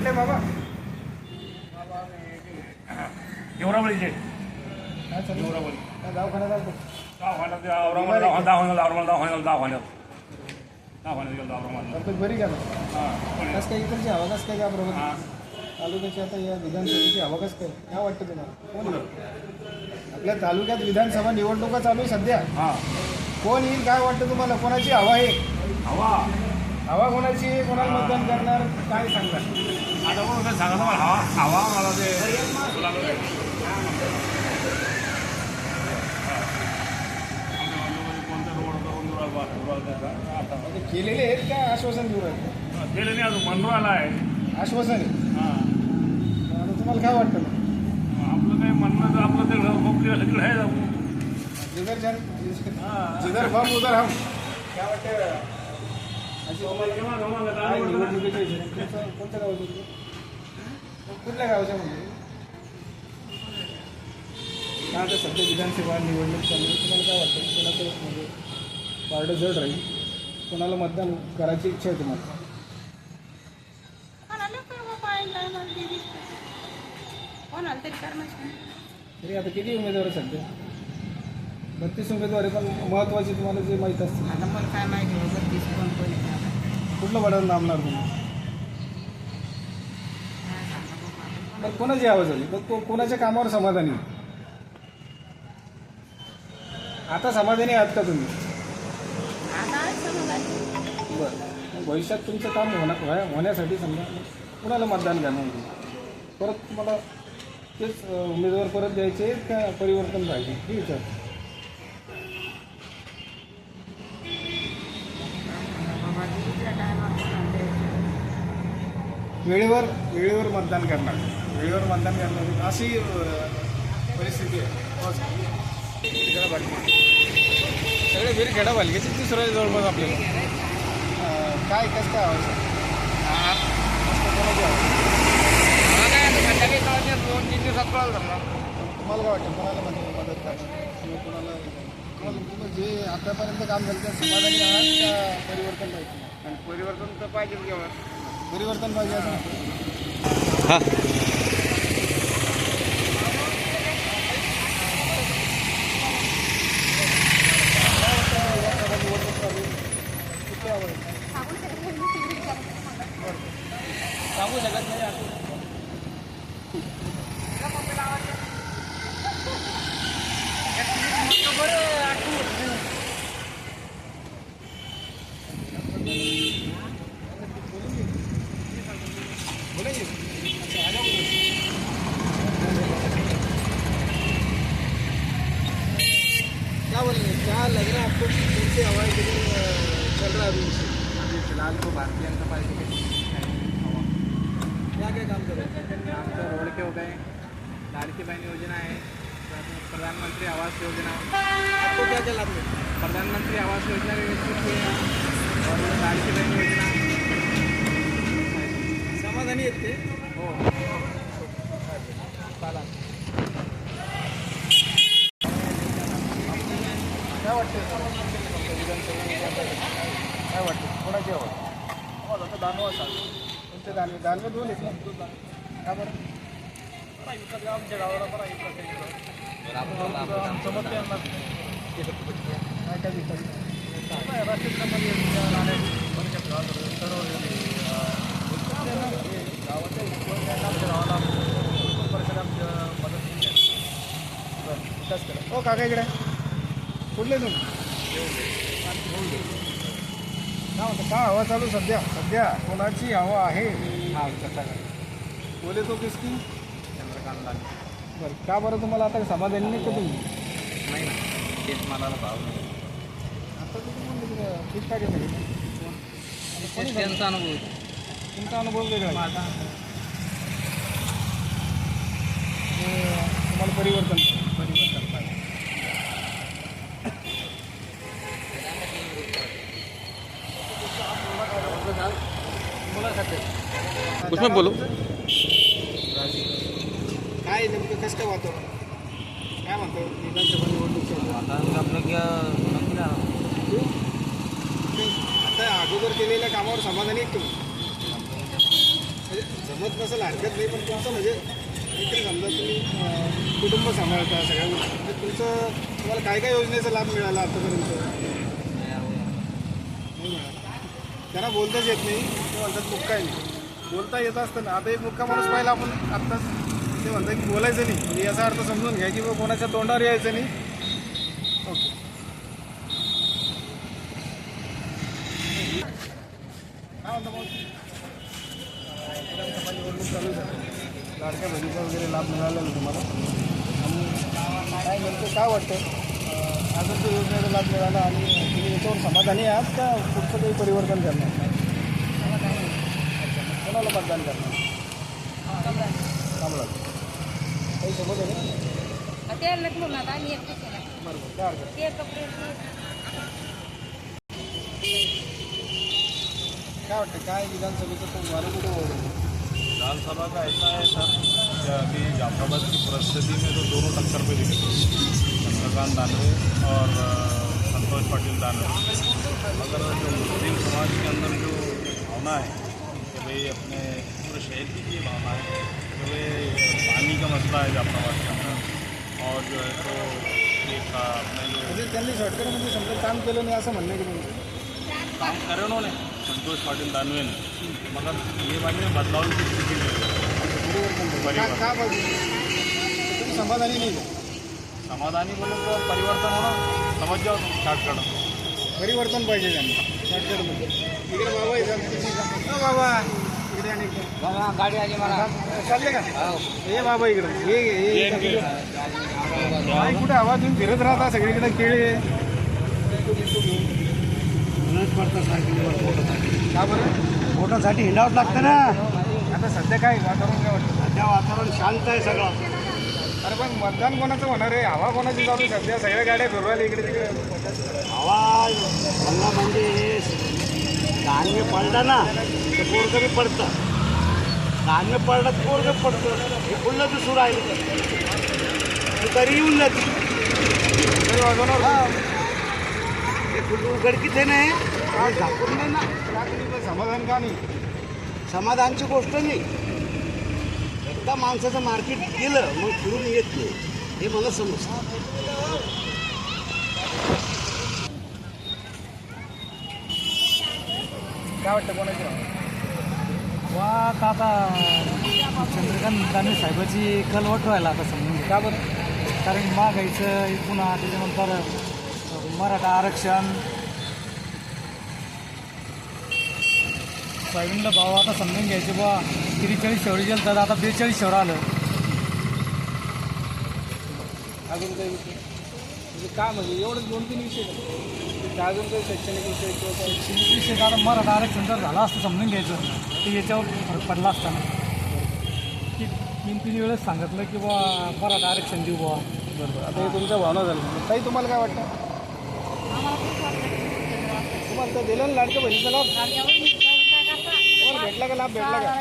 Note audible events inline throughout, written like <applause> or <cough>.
कुठले बाबा? दवाखान्यात दवाखान्यात औरंगाबाद दवाखान्यात दवाखान्यात दवाखान्यात. दवाखान्यात गेलो तब्येत बरी का? हां कस काय इकडची हवा कस काय का बरोबर हां. तालुक्याची आता या विधानसभेची हवा कस काय? काय वाटतं तुम्हाला? कोण येईल? आपल्या तालुक्यात विधानसभा निवडणुका चालू आहे सध्या. हां. कोण येईल काय वाटतं तुम्हाला? कोणाची हवा आहे? हवा. हवा कोणाची कोणाला मतदान करणार काय सांगता आता कोण काय सांगा तुम्हाला हवा हवा मला ते म्हणजे केलेले आहेत का आश्वासन देऊ राहिले गेलं नाही अजून. मनरू आला आहे. आश्वासन. आहे हां तुम्हाला काय वाटतं? आपलं काही म्हणणं तर आपलं ते मोकळी सगळं आहे जाऊ जिधर जन जिधर हम उधर हम काय वाटतं अशी काय निवडणुकीच्या हिशोबाने तुमचं कोणत्या गावाचं आहे? कुठल्या गावाच्या म्हणजे काय आता सध्या विधानसभा निवडणूक चालू आहे तुम्हाला काय वाटतं कोणाचं म्हणजे पारडं जड राहील कोणाला मतदान करायची इच्छा आहे तुम्हाला कोणाला ते तरी तरी आता किती उमेदवार आहे सध्या बत्तीस उमेदवार आहे पण महत्त्वाची तुम्हाला जे माहीत असते आता मला काय माहिती बत्तीस कोण कोणी कुठलं बटन दाबणार तुम्ही. मग कोणाची आवाज झाली मग कोणाच्या कामावर समाधानी? आता समाधानी आहात का तुम्ही. बरं भविष्यात तुमचं काम होणार होण्यासाठी समजा कुणाला मतदान करणार तुम्ही परत तुम्हाला तेच उमेदवार परत द्यायचे का परिवर्तन पाहिजे हे विचार बाबा दुसऱ्या टायमाला कोणाला द्यायचं. वेळेवर वेळेवर मतदान करणार. वेळेवर मतदान करणार. अशी परिस्थिती आहे. सगळे फेरी खेडा पालिकेचे तिसरं आहे जवळपास आपल्याला. काय कसं काय हवं सर? कोणाची हवं? तुम्हाला काय वाटतं कोणाला मदत किंवा कोणाला जे आतापर्यंत काम झालं त्या समाधानी आहात का परिवर्तन पाहिजे? आणि परिवर्तन तर पाहिजे केव्हा परिवर्तन पाहिजे असं? हां. सांगू शकत नाही आता. बोलेंगे अच्छा आ जाओ उधर। क्या बोलेंगे क्या लग रहा है आपको कि कौन सी हवाएं किधर अ, चल रहा है अभी अभी फिलहाल तो भारतीय जनता पार्टी के क्या क्या काम कर रहे हैं काम तो रोड के हो गए लाड़की बहन योजना आहे. प्रधानमंत्री आवास योजना. आपको क्या क्या लाभ प्रधानमंत्री आवास योजना व्यवस्थित हुई है और लाड़की बहन योजना. समाधानी आहेत ते? हो. काय वाटतं काय वाटतं कोणाची हवा आम्हाला आता दानवा सांग कोणते दानवे दानवे दोन आहेत ना? का बरं? आमच्या गावाला काय काय विकास गावाच्या हो काका इकडे. कुठले तुम्ही? काय हवा चालू सध्या? सध्या कोणाची हवा आहे? हा बोले तो किसकी लाल बरं का बरं तुम्हाला आता समाधानी नाही का तुम्ही? नाही ना तेच मालाला भाव नाही. आता तुम्ही म्हणले फ्लिपकार्ट आहे तेच त्यांचा अनुभव तुमचा अनुभव वेगळा आहे. माझा तुम्हाला परिवर्तन परिवर्तन पाहिजे उसमें बोलो? काय नेमकं कसं काय वातावरण? काय म्हणतो विधानसभा निवडणूक. वातावरण आपलं की नक्की आता अगोदर केलेल्या कामावर समाधानी आहेत तुम्ही. म्हणजे जमत कसं लाडक्यात नाही पण तुमचं म्हणजे काहीतरी समजा तुम्ही कुटुंब सांभाळता सगळ्या गोष्टी म्हणजे तुमचं तुम्हाला काय काय योजनेचा लाभ मिळाला आतापर्यंत? त्यांना बोलताच येत नाही ते म्हणतात मुक्का आहे नाही. बोलता येत असतं ना आता एक मुक्का माणूस पाहिला आपण आत्ताच. ते म्हणतात की बोलायचं नाही. म्हणजे याचा अर्थ समजून घ्या की बा कोणाच्या तोंडावर यायचं नाही. ओके. काय म्हणता मग चालू झाली लाडक्या बहिणीचा वगैरे लाभ मिळाला ना तुम्हाला आणि काय नेमकं काय वाटतं अजून तो योजनेचा लाभ मिळाला आणि तुम्ही याच्यावर समाधानी आहात का कुठचं काही परिवर्तन करणार कोणाला मतदान करणार का ते केला बरोबर काय ते वाटतं तो कुठं ओढलं विधानसभा का ऐसा है सर कि जाफराबाद की परिस्थिति में तो दोनों टक्कर पे दिखे चंद्रकांत दानवे और संतोष पाटिल दानवे मगर जो मुस्लिम समाज के अंदर जो भावना है कि भाई अपने पूरे शहर की भावना है भाई पानी का मसला है जाफराबाद के अंदर और जो है तो एक अपने जो म्हणजे त्यांनी शॉर्टकटमध्ये समजा काम केलं नाही असं म्हणणं की तुमचं काम करे उन्होंने। संतोष पाटिल दानवे ने। मगर ये बदलाव की स्थिति में है। परिवर्तन का पाहिजे तुम्ही समाधानी नाही का? समाधानी बोले तो परिवर्तन होना समझ जाओ शॉर्टकट परिवर्तन पाहिजे त्यांना. शॉर्टकटमध्ये इकडे बाबा येतात बाबा. गाडी आली मला चालले का हे बाबा इकडे. हे हे कुठे हवा तुम्ही फिरत राहता? सगळीकडे केळे का बरं? पोटासाठी हिंडावंच लागतं ना. आता सध्या काय वातावरण काय वाटतं? सध्या वातावरण शांत आहे सगळं. अरे पण मतदान कोणाचं होणार आहे? हवा कोणाची चालू सध्या सगळ्या गाड्या फिरवायला इकडे तिकडे आवाज मला धान्य पडलं ना तर पोरगं बी पडतं. धान्य पडलं तर पोरगं पडतं. हे फुलं दिसू राहिलं तर. तरी येऊन जाते. हे फुलं उघडकीत आहे नाही आणि झाकून नाही ना. समाधान का नाही समाधानची गोष्ट नाही. एकदा माणसाचं मार्केट गेलं मग फिरून येत नाही. हे मला समजतं. काय वाटतं कोणाची? वा का आता चंद्रकांत दानवे साहेबाची कल व्हायला आता समजून का बरं? कारण महागाईचं पुन्हा त्याच्यानंतर मराठा आरक्षण. सोयाबीनला भाव आता समजून घ्यायचे बा. त्रेचाळीस शेवटी गेलं तर आता बेचाळीस शेवट आलं. अजून काही विषय? म्हणजे काय म्हणजे एवढंच दोन तीन विषय अजून काही शैक्षणिक विषय किंवा काही शैक्षणिक विषय आता मराठा आरक्षण जर झालं असतं समजून घ्यायचं तर याच्यावर फरक पडला असता ना. की तीन तीन वेळेस सांगितलं की बा मराठा आरक्षण देऊ बा बरोबर. आता हे तुमच्या भावना झाल्या. ताई तुम्हाला काय वाटतं? तुम्हाला तर दिलं ना लाडक्या बहिणीचा लाभ. तुम्हाला भेटला का लाभ भेटला का?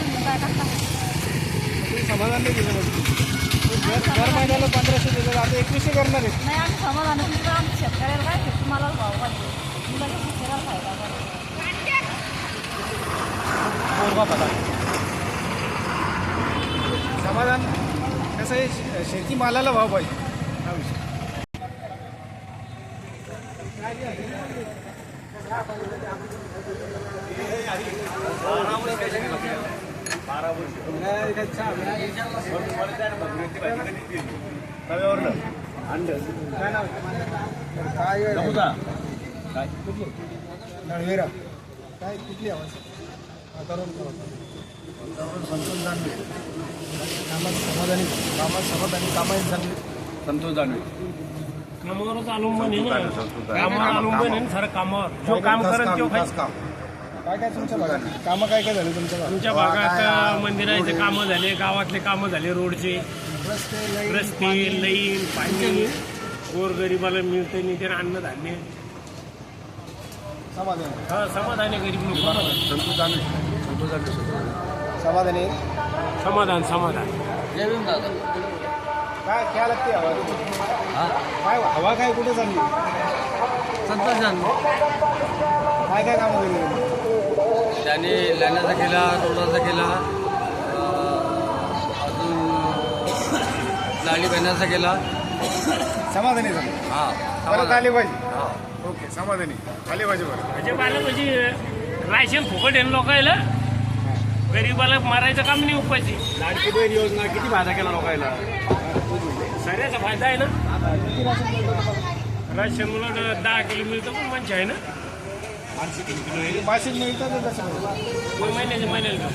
तुम्ही काय टाकता तुम्ही समाधान नाही दिलं म्हणजे दर दर महिन्याला पंधराशे दिलं आता एकवीसशे करणार आहे नाही आम्ही समाधान आमच्या शेतकऱ्याला काय शेती भाव पाहिजे फायदा समाधान? कसं आहे? शे- शेतीमालाला भाव पाहिजे. हा विषय. काय काय काय? कुठली नळवेरा. काय कुठली आवाज? वातावरण संतोष दांडे कामात समाधानी. कामात समाधानी कामात झाले. संतोष दानवे. कामावरच अवलंबून आहे ना. कामावर अवलंबून आहे ना सारं कामावर. जो काम करेल तो काम. काय काय तुमच्या भागात? कामं काय काय झाले तुमच्या भागात? तुमच्या भागात मंदिराचे कामं झाले गावातले कामं झाले रोडचे. रस्ते लाईन पाणी. गोरगरिबाला मिळतं नाही ते अन्नधान्य. समाधानी. हा समाधान आहे गरीब लोक. संतोष दांडे समाधानी समाधान समाधान. काय काय लागते हवा? काय हवा काय कुठे चालली? संतोष काय काय कामं केली त्यांनी? लाईनाचा केला रोडाचा केला अं, अजून लाडी बहिणाचा केला. समाधानी झालं. हा परत आली पाहिजे. ओके समाधानी. आली पाहिजे बरं भाजप आलं म्हणजे राशन फुकट आहे ना लोकायला गरीबाला मारायचं काम नाही उपायची लाडकी बहीण योजना किती फायदा केला लोकांना सगळ्याचा फायदा आहे ना? राशन मुलं दहा किलो मिळतं पण म्हणजे आहे ना? दोन महिन्याला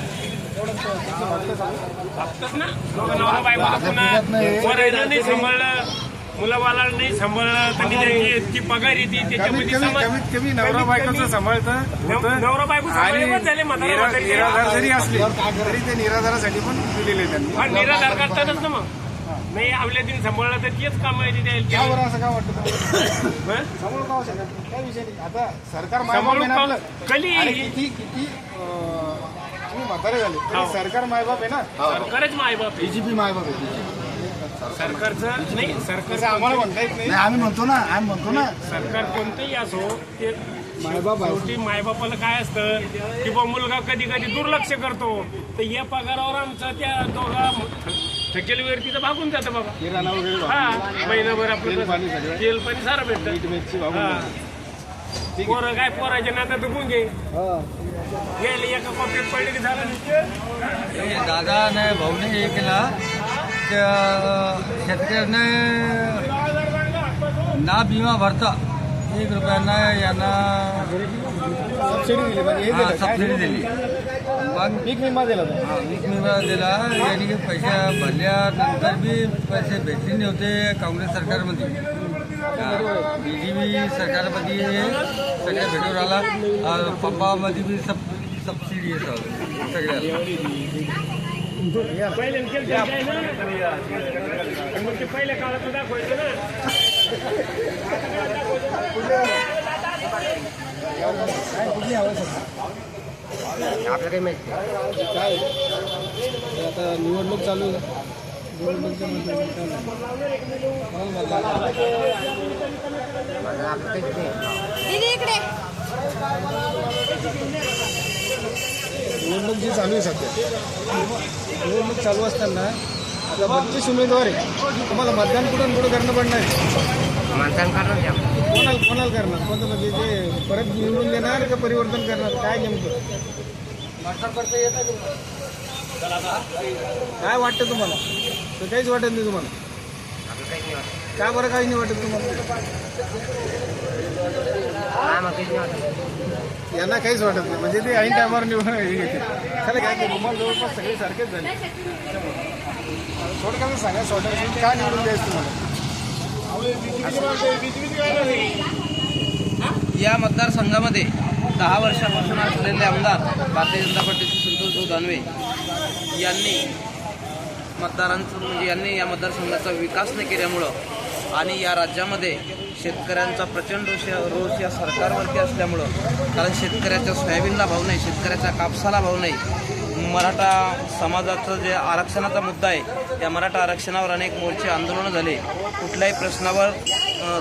हप्ताच ना? दोघं नवरा बायकोला पुन्हा पोरायला नाही. सांभाळलं मुलाबाला नाही सांभाळलं त्यांची पगार येते त्याच्यामध्ये समाज- कमी नवरा बायकोचं सांभाळतं. होतं. नवरा बायको आणि सांभाळले पण झाले म्हातारा निरा- म्हातारी. निराधार जरी असले तरी ते निराधारासाठी पण दिलेले त्यांनी हा निराधार करतातच ना मग. नाही आपल्या दिन सांभाळलं तर तेच काम आहे का बरं असं का वाटतं तुम्हाला? <laughs> हं? शकत काय विषय नाही आता सरकार सांभाळून मायबाप आहे ना का- आपलं कली. किती किती अं, तुम्ही म्हातारे झाले तरी हो. सरकार मायबाप आहे ना सरकारच मायबाप आहे. बीजेपी मायबाप आहे सरकारचं नाही सरकार आम्हाला म्हणता येत नाही आम्ही म्हणतो ना आम्ही म्हणतो ना सरकार कोणतंही असो ते मायबाप आहे. शेवटी मायबापाला काय असतं की बा मुलगा कधी कधी दुर्लक्ष करतो तर या पगारावर आमचा त्या दोघा थकेल व्यक्तीचं भागून जातं बाबा. किराणा वगैरे हा महिनाभर तेल पाणी आपलं. तेल पाणी सारं भेटतं. मिरची भागून हा. पोरं काय पोराच्या नात्यात गुंग घे. गेले एका कॉपीत पडले की झालं दादाने भाऊने हे केला. की शेतकऱ्याने ना बिमा भरता. एक रुपयानं यांना सबसिडी दिली म्हणजे हे हा, दिलं काय? सबसिडी दिली. मग पीक विमा दिला होता. हा, वीस विमा दिला. यांनी पैसे भरल्यानंतर बी पैसे भेटले नव्हते काँग्रेस सरकारमध्ये. बी जे पी सरकारमध्ये सगळ्या भेटून आला. पंपामध्ये बी सब सबसिडी आहे सगळं सगळ्याला ते पहिल्या काळात दाखवायचं ना. <laughs> कुठली आवश्यकता काय हे आता निवडणूक चालू निवडणुकीच्या नाही. निवडणूक जी चालू आहे सध्या निवडणूक चालू असताना आता बत्तीस उमेदवार आहे. तुम्हाला मतदान कुठून कुठं करणं पडणार आहे? कोणाला कोणाला करणार? कोणतं म्हणजे ते परत निवडून देणार का परिवर्तन करणार? काय नेमकं? काय वाटतं तुम्हाला? तर काहीच वाटत नाही तुम्हाला. का बरं काही नाही वाटत तुम्हाला? यांना काहीच वाटत नाही. म्हणजे ते ऐन टायमावर निवडून घेते खरं काय ते तुम्हाला जवळपास सगळे सारखेच झाले. थोडक्यात सांगा. स्वतः का निवडून द्यायचं तुम्हाला? या मतदारसंघामध्ये दहा वर्षापासून असलेले आमदार भारतीय जनता पार्टीचे संतोष भाऊ दानवे यांनी मतदारांचं म्हणजे यांनी या मतदारसंघाचा विकास नाही केल्यामुळं आणि या राज्यामध्ये शेतकऱ्यांचा प्रचंड रोष रोष या सरकारवरती असल्यामुळं कारण शेतकऱ्याच्या सोयाबीनला भाव नाही शेतकऱ्याच्या कापसाला भाव नाही मराठा समाजाचं जे आरक्षणाचा मुद्दा आहे त्या मराठा आरक्षणावर अनेक मोर्चे आंदोलनं झाले. कुठल्याही प्रश्नावर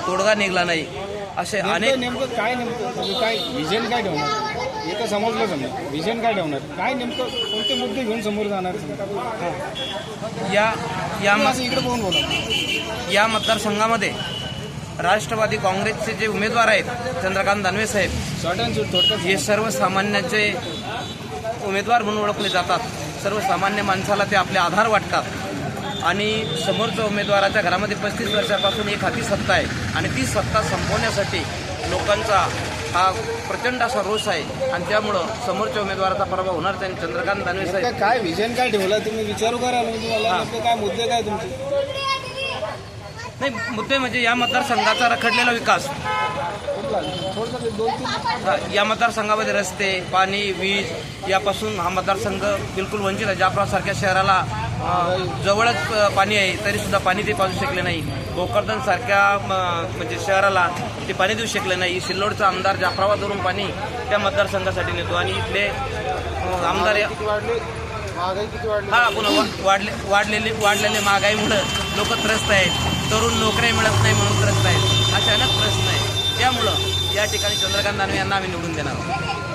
तोडगा निघाला नाही. असे अनेक नेमकं काय नेमकं? म्हणजे काय विजन काय ठेवणार? हे तर समजलं समजा. विजन काय ठेवणार? काय नेमकं कोणते मुद्दे घेऊन समोर जाणार समजा? या या मत इकडे बघून बोला. या मतदारसंघामध्ये राष्ट्रवादी काँग्रेसचे जे उमेदवार आहेत चंद्रकांत दानवे साहेब थोडक्यात हे सर्वसामान्यांचे उमेदवार म्हणून ओळखले जातात. सर्वसामान्य माणसाला ते आपले आधार वाटतात. आणि समोरच्या उमेदवाराच्या घरामध्ये पस्तीस वर्षापासून एक हाती सत्ता आहे. आणि ती सत्ता संपवण्यासाठी लोकांचा हा प्रचंड असा रोष आहे. आणि त्यामुळं समोरच्या उमेदवाराचा पराभव होणार त्यांनी चंद्रकांत दानवे साहेब काय विजन काय ठेवलं? तुम्ही विचारू करा मी तुम्हाला नेमकं काय मुद्दे काय तुमचे? नाही मुद्दे म्हणजे या मतदारसंघाचा रखडलेला विकास. या मतदारसंघामध्ये रस्ते पाणी वीज यापासून हा मतदारसंघ बिलकुल वंचित आहे. जाफरासारख्या शहराला जवळच पाणी आहे तरी सुद्धा पाणी ते पाजू शकले नाही. भोकरदन सारख्या म्हणजे शहराला ते पाणी देऊ शकले नाही. सिल्लोडचा आमदार जाफराबादवरून पाणी त्या मतदारसंघासाठी नेतो. आणि इथले आमदार हा पुन्हा वाढले वाढलेली वाढलेले महागाईमुळं लोक त्रस्त आहेत. तरुण नोकऱ्या मिळत नाही म्हणून प्रश्न आहेत अचानक प्रश्न आहेत त्यामुळं या ठिकाणी चंद्रकांत दानवे यांना आम्ही निवडून देणार आहोत.